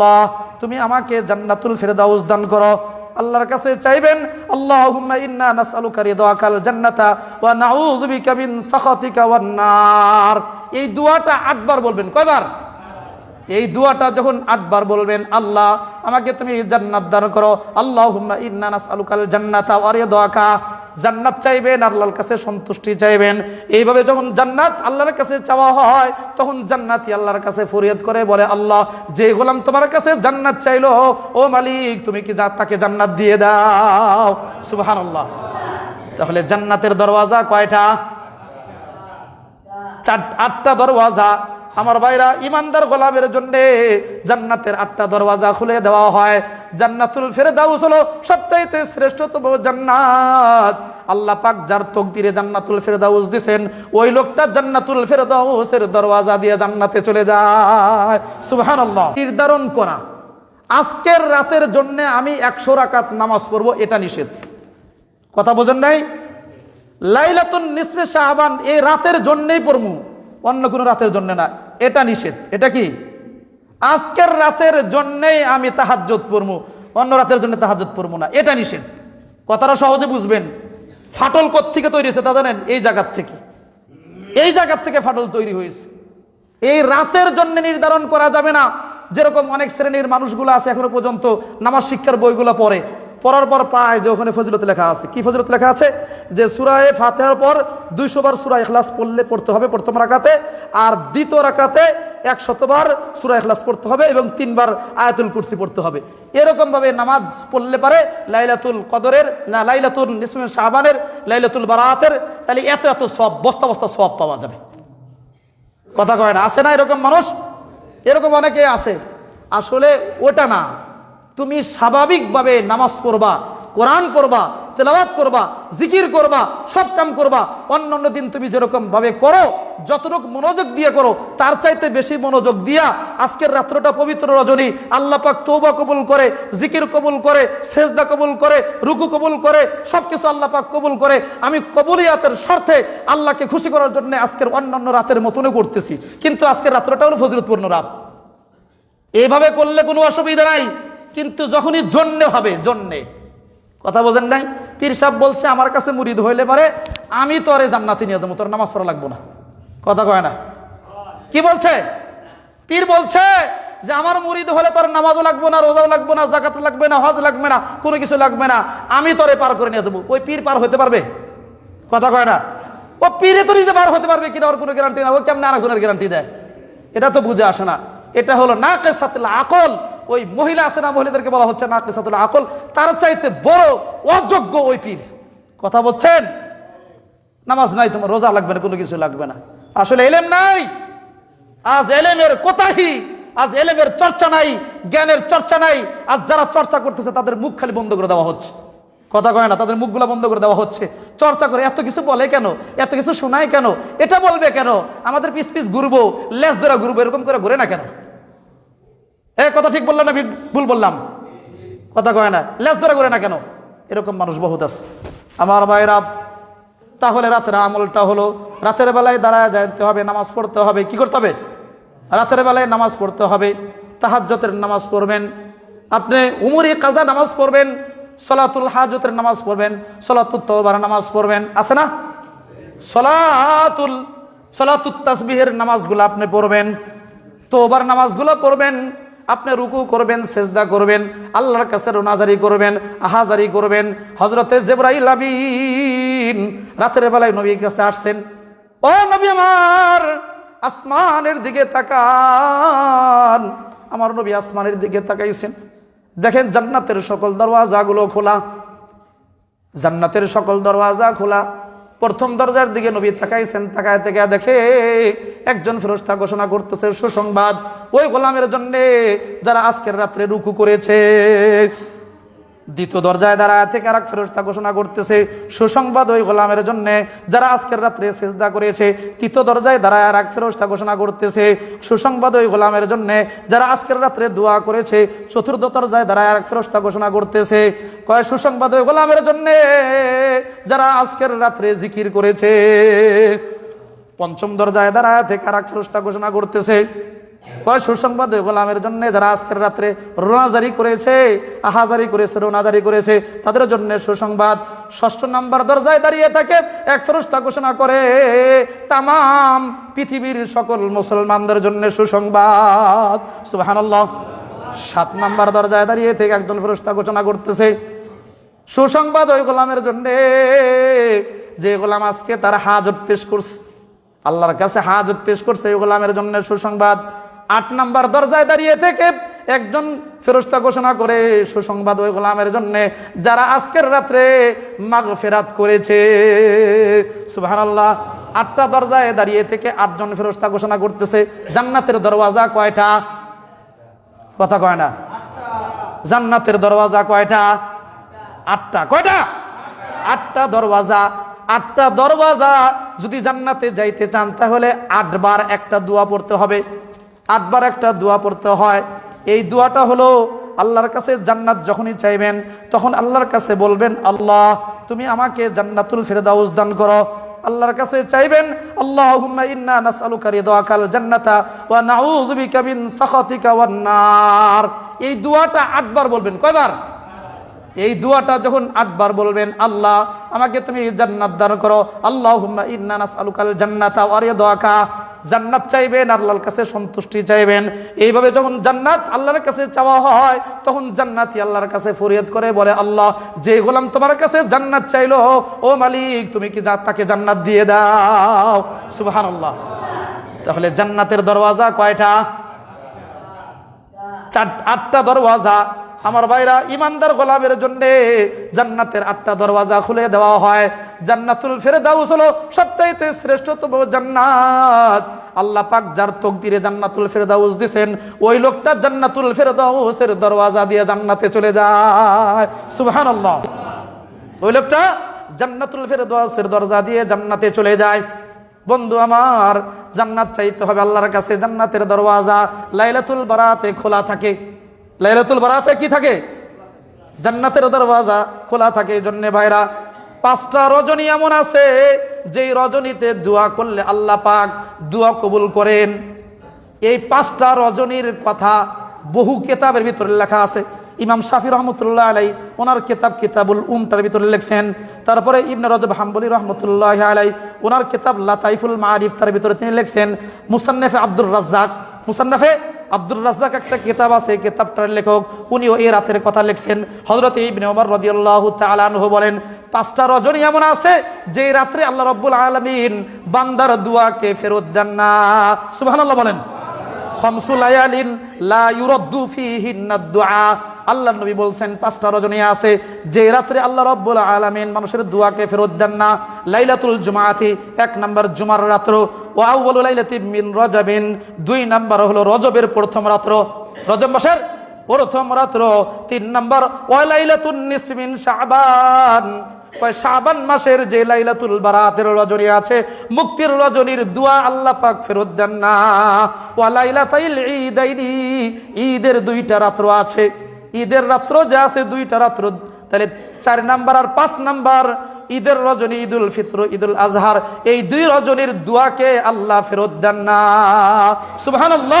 আল্লাহ, তুমি আমাকে জান্নাতুল ফেরদাউস দান করো। আল্লাহর কাছে চাইবেন, আল্লাহুম্মা ইন্না নাসআলুকা রিদাকাল জান্নাতা ওয়া নাউযু বিকা মিন সাখাতিকা ওয়ান নার। এই দোয়াটা আটবার বলবেন, কয়বার? এই দোয়াটা যখন আটবার বলবেন, আল্লাহ, আমাকে তুমি জান্নাত দান করো। আল্লাহুম্মা ইন্না নাসআলুকাল জান্নাতা ওয়া রিদাকা। জান্নাত চাইবেন, আল্লাহর কাছে সন্তুষ্টি চাইবেন। এইভাবে যখন জান্নাত আল্লাহর কাছে চাওয়া হয়, তখন জান্নাতি আল্লাহর কাছে ফরিয়াদ করে, বলে, আল্লাহ, যে গোলাম তোমার কাছে জান্নাত চাইলো, ও মালিক, তুমি কি তাকে জান্নাত দিয়ে দাও? সুবহানাল্লাহ। তাহলে জান্নাতের দরওয়াজা কয়টা? চার আটটা দরওয়াজা। আমার ভাইরা ইমানদার গোলামের জন্য জান্নাতের আটটা দরওয়াজা খুলে দেওয়া হয়। জান্নাতুল ফেরদাউস হলো সবচাইতে শ্রেষ্ঠতম জান্নাত। আল্লাহ পাক যার তকদিরে জান্নাতুল ফেরদাউস দিছেন, ওই লোকটা জান্নাতুল ফেরদাউসের দরওয়াজা দিয়ে জান্নাতে চলে যায়। সুবহানাল্লাহ। নির্ধারণ করা। আজকের রাতের জন্য আমি একশো রাকাত নামাজ পড়ব, এটা নিষেধ। কথা বোঝেন নাই? লাইলাতুন নিসফে শাহবান এই রাতের জন্যই পড়মু অন্য কোনো রাতের জন্য না। এটা নিষেধ। এটা কি? আজকের রাতের জন্যেই আমি তাহাজ্জত পড়মু। অন্য রাতের জন্য তাহাজ্জত পড়মু না। এটা নিষেধ। কথাটা সহজে বুঝবেন। ফাটল থেকে তৈরি হয়েছে তা জানেন? এই জায়গার থেকে। এই জায়গার থেকে ফাটল তৈরি হয়েছে। এই রাতের জন্য নির্ধারণ করা যাবে না। যেরকম অনেক শ্রেণির মানুষগুলো আছে এখনও পর্যন্ত নামাজ শিক্ষার বইগুলো পড়ে। পড়ার পর প্রায় যে ওখানে ফজিলত লেখা আছে। কি ফজিলত লেখা আছে? যে সুরায় ফাতেহার পর দুইশো বার সুরা এখলাস পড়লে পড়তে হবে প্রথম রাকাতে আর দ্বিতীয় রাকাতে একশতবার সুরা এখলাস পড়তে হবে এবং তিনবার আয়াতুল কুরসি পড়তে হবে। এরকমভাবে নামাজ পড়লে পারে লাইলাতুল কদরের, না লাইলাতুল নিসমে শাহবানের লাইলাতুল বারাতের, তাহলে এত এত সব, বস্তা বস্তা সব পাওয়া যাবে। কথা কয় না? আসে না এরকম মানুষ? এরকম অনেকে আছে। আসলে ওটা না। তুমি স্বাভাবিকভাবে নামাজ পড়বা, কোরআন পড়বা, তেলাওয়াত করবা, জিকির করবা, সব কাম করবা অন্য অন্য দিন তুমি যেরকম ভাবে করো, যতটুকু মনোযোগ দিয়ে করো, তার চাইতে বেশি মনোযোগ দিয়া আজকের রাত্রটা পবিত্র রজনী পাক তৌবা কবুল করে, জিকির কবুল করে, সেজদা কবুল করে, রুকু কবুল করে, সবকিছু আল্লাহ পাক কবুল করে, আমি কবুলিয়াতের স্বার্থে আল্লাহকে খুশি করার জন্য আজকের অন্যান্য রাতের মতনও করতেছি। কিন্তু আজকের রাত্রটা হলো ফজরতপূর্ণ রাত। এইভাবে করলে কোনো অসুবিধা নাই। কিন্তু যখনই জন্যে হবে, জন্যে। কথা বোঝেন নাই? পীর সাহেব বলছে, আমার কাছে মুরিদ হইলে পারে, আমি তো আরে জান্নাতি নিয়ে যাব, তোর নামাজ পড়া লাগবো না। কথা কয় না। কি বলছে? পীর বলছে যে, আমার মুরিদ হলে তোর নামাজও লাগবো না, রোজাও লাগবে না জাকাত লাগবে না, হজ লাগবে না, কোনো কিছু লাগবে না, আমি তোরে পার করে নিয়ে যাব। ওই পীর পার হতে পারবে? কথা কয় না। ও পীরে তো নিজে পার হতে পারবে, কিনা ওর কোনো গ্যারান্টি না, ও কেমন আরেকজনের গ্যারান্টি দেয়? এটা তো বুঝে আসে না। এটা হলো না কেসাতুল আকল। ওই মহিলা আছে না মহিলাদেরকে বলা হচ্ছে না কেসাতুল আকল, তার চাইতে বড় অযোগ্য ওই পীর। কথা বলছেন? নামাজ নাই তোমার, রোজা লাগবে না, কোনো কিছু লাগবে না। আসলে এলেম নাই। আজ এলেমের কোথাহি আজ এলেমের চর্চা নাই, জ্ঞানের চর্চা নাই। আজ যারা চর্চা করতেছে, তাদের মুখ খালি বন্ধ করে দেওয়া হচ্ছে। কথা কয় না, তাদের মুখগুলো বন্ধ করে দেওয়া হচ্ছে। চর্চা করে এত কিছু বলে কেন? এত কিছু শোনায় কেন? এটা বলবে কেন? আমাদের পিস পিস ঘুরবো লেস ধরা ঘুরবো, এরকম করে ঘুরে না কেন? এ, কথা ঠিক বললাম না ভুল বললাম? কথা কয় না। লেস ধরে করে না কেন? এরকম মানুষ বহুত আছে। আমার ভাইরা তাহলে রাতের আমলটা হলো, রাতের বেলায় দাঁড়ায় যাইতে হবে, নামাজ পড়তে হবে, কি করতে হবে? রাতের বেলায় নামাজ পড়তে হবে তাহাজ্জতের নামাজ পড়বেন। আপনি উমরি কাজা নামাজ পড়বেন, সলাতুল হাজতের নামাজ পড়বেন সলাতুল তওবার নামাজ পড়বেন, আছে না? সলাতুল সলাতুল তাসবিহের নামাজগুলো আপনি পড়বেন তোবার নামাজগুলো পড়বেন আপনি রুকু করবেন, সেজদা করবেন, আল্লাহর কাছে রোনাজারি করবেন, আহাজারি করবেন। হজরতে জেবরাইল আমিন রাতের বেলায় নবীর কাছে আসছেন, ও নবী আমার, আসমানের দিকে তাকান। আমার নবী আসমানের দিকে তাকাইছেন। দেখেন জান্নাতের সকল দরওয়াজাগুলো খোলা। জান্নাতের সকল দরওয়াজা খোলা। প্রথম দরজার দিকে নবী তাকাইছেন, তাকায় থেকে দেখে একজন ফেরস্তা ঘোষণা করতেছে, সুসংবাদ, ওই গোলামের জন্যে যারা আজকের রাত্রে রুকু করেছে দ্বিতীয় দরজায় দাঁড়ায় থেকে আর ফেরস্তা ঘোষণা করতেছে, সুসংবাদ ওই গোলামের জন্য যারা আজকের রাত্রে সেজদা করেছে, তৃতীয় দরজায় দাঁড়ায় আর ফেরস্তা ঘোষণা করতেছে, সুসংবাদ ওই গোলামের জন্য যারা আজকের রাত্রে দোয়া করেছে, চতুর্থ দরজায় দাঁড়ায় আর ফেরস্তা ঘোষণা করতেছে। কয়, সুসংবাদ ওই গোলামের জন্য যারা আজকের রাত্রে জিকির করেছে, পঞ্চম দরজায় দাঁড়ায় থেকে আর ফেরস্তা ঘোষণা করতেছে কয় সুসংবাদ গোলামের জন্য যারা আজকের রাত্রে রোনাজারি করেছে আহাজারি করেছে রোনাজারি করেছে, তাদের জন্য সুসংবাদ ষষ্ঠ নাম্বার দরজায় দাঁড়িয়ে থাকে। এক ফেরস্তা ঘোষণা করে, তামাম পৃথিবীর সকল মুসলমানদের জন্য সুসংবাদ। সুবহানাল্লাহ। সাত নাম্বার দরজায় দাঁড়িয়ে থেকে একজন ফেরস্তা ঘোষণা করতেছে, সুসংবাদ ওই গোলামের জন্য যে গোলাম আজকে তার হাজত পেশ করছে। আল্লাহর কাছে হাজত পেশ করছে ওই গোলামের জন্য সুসংবাদ। আট নাম্বার দরজায় দাঁড়িয়ে থেকে একজন ফেরস্তা ঘোষণা করে সুসংবাদ ওই গোলামের জন্য, যারা আজকের রাত্রে মাগ ফেরাত করেছে। সুবহানাল্লাহ, আটটা দরজায় দাঁড়িয়ে থেকে আটজন ফেরস্তা ঘোষণা করতেছে, জান্নাতের দরওয়াজা কয়টা? কথা কয় না। জান্নাতের দরওয়াজা কয়টা? আটটা। কয়টা? আটটা দরওয়াজা। আটটা দরওয়াজা যদি জান্নাতে যাইতে চান, তাহলে আটবার একটা দোয়া পড়তে হবে। আটবার একটা দোয়া পড়তে হয়। এই দোয়াটা হলো আল্লাহর কাছে জান্নাত যখনই চাইবেন, তখন আল্লাহর কাছে বলবেন, আল্লাহ, তুমি আমাকে জান্নাতুল ফেরদাউস দান করো। আল্লাহর কাছে চাইবেন, আল্লাহুম্মা ইন্না জান্নাতা ওয়া নার। এই দোয়াটা আটবার বলবেন। কয়বার? এই দোয়াটা যখন আটবার বলবেন, আল্লাহ, আমাকে তুমি জান্নাত দান করো। আল্লাহুম্মা ইন্না জান্নাতা ওয়া জান্নাত চাইবেন, আল্লাহর কাছে সন্তুষ্টি চাইবেন। এইভাবে যখন জান্নাত আল্লাহর কাছে চাওয়া হয়, তখন জান্নাতি আল্লাহর কাছে ফরিয়াদ করে, বলে, আল্লাহ, যে গোলাম তোমার কাছে জান্নাত চাইলো, ও মালিক, তুমি কি তাকে জান্নাত দিয়ে দাও? সুবহানাল্লাহ। তাহলে জান্নাতের দরওয়াজা কয়টা? চার, আটটা দরওয়াজা। আমার ভাইরা ইমানদার গোলামের জন্য জান্নাতের আটটা দরওয়াজা খুলে দেওয়া হয়। জান্নাতুল ফেরদাউস হলো সবচাইতে শ্রেষ্ঠতম জান্নাত। আল্লাহ পাক যার তকদিরে জান্নাতুল ফেরদাউস দিছেন, ওই লোকটা জান্নাতুল ফেরদাউসের দরওয়াজা দিয়ে জান্নাতে চলে যায়। সুবহানাল্লাহ। ওই লোকটা জান্নাতুল ফেরদাউসের দরজা দিয়ে জান্নাতে চলে যায়। বন্ধু আমার, জান্নাত চাইতে হবে আল্লাহর কাছে, জান্নাতের দরওয়াজা লাইলাতুল বারাতে খোলা থাকে। লাইলাতুল বারাতে কি থাকে? জান্নাতের দরওয়াজা খোলা থাকে এই জন্যে ভাইরা। পাঁচটা রজনী এমন আছে, যেই রজনীতে দোয়া করলে আল্লাহ পাক দোয়া কবুল করেন। এই পাঁচটা রজনীর কথা বহু কেতাবের ভিতরে লেখা আছে। ইমাম শাফি রহমতুল্লাহ আলাই ওনার কেতাব কিতাবুল উমটার ভিতরে লিখছেন। তারপরে ইবনে রজব হাম্বলি রহমতুল্লাহ আলাই ওনার কেতাব লাতাইফুল মারিফ তার ভিতরে তিনি লিখছেন, মুসান্নেফে আব্দুর রাজ্জাক। মুসান্নাফে আব্দুর রাজাক একটা কেতাব আছে কেতাবটার লেখক উনিও এই রাতের কথা লিখছেন। হজরত ইবনে ওমর রদিয়াল্লাহ তালানহ বলেন, পাঁচটা রজনী এমন আছে যে রাত্রে আল্লাহ রব্বুল আলমিন বান্দার দুয়াকে ফেরত দেন না। সুবাহ বলেন। খমসুলায়ালিন লা ইউরদ্দু ফিহিন্না আল্লাহ নবী বলছেন, পাঁচটা রজনী আছে, যে রাত্রে আল্লাহ রব্বুল আলামিন মানুষের দুয়াকে ফেরত দেন না, লাইলাতুল জুমাআতি, এক নম্বর জুমার রাত্র ও আউয়ালু লাইলাতি মিন রজাবিন, দুই নম্বর হলো রজবের প্রথম রাত্র। রজব মাসের প্রথম রাত্র, তিন নম্বর ওয়ালাইলাতুন নিসফি মিন শাবান। শাবান মাসের যে লাইলাতুল বারাতের রজনী আছে, মুক্তির রজনীর দোয়া আল্লাহ পাক ফেরত দেন না। ওয়া লাইলাতাইল ঈদাইনি, ঈদের দুইটা রাত্র আছে। ঈদের রাত্র যা আছে দুইটা রাত্র, তাহলে চার নাম্বার আর পাঁচ নাম্বার, ঈদের রজনী ঈদুল ফিত্র, ঈদুল আজহার, এই দুই রজনীর দুয়াকে আল্লাহ ফেরত দেন না। সুবহানাল্লাহ।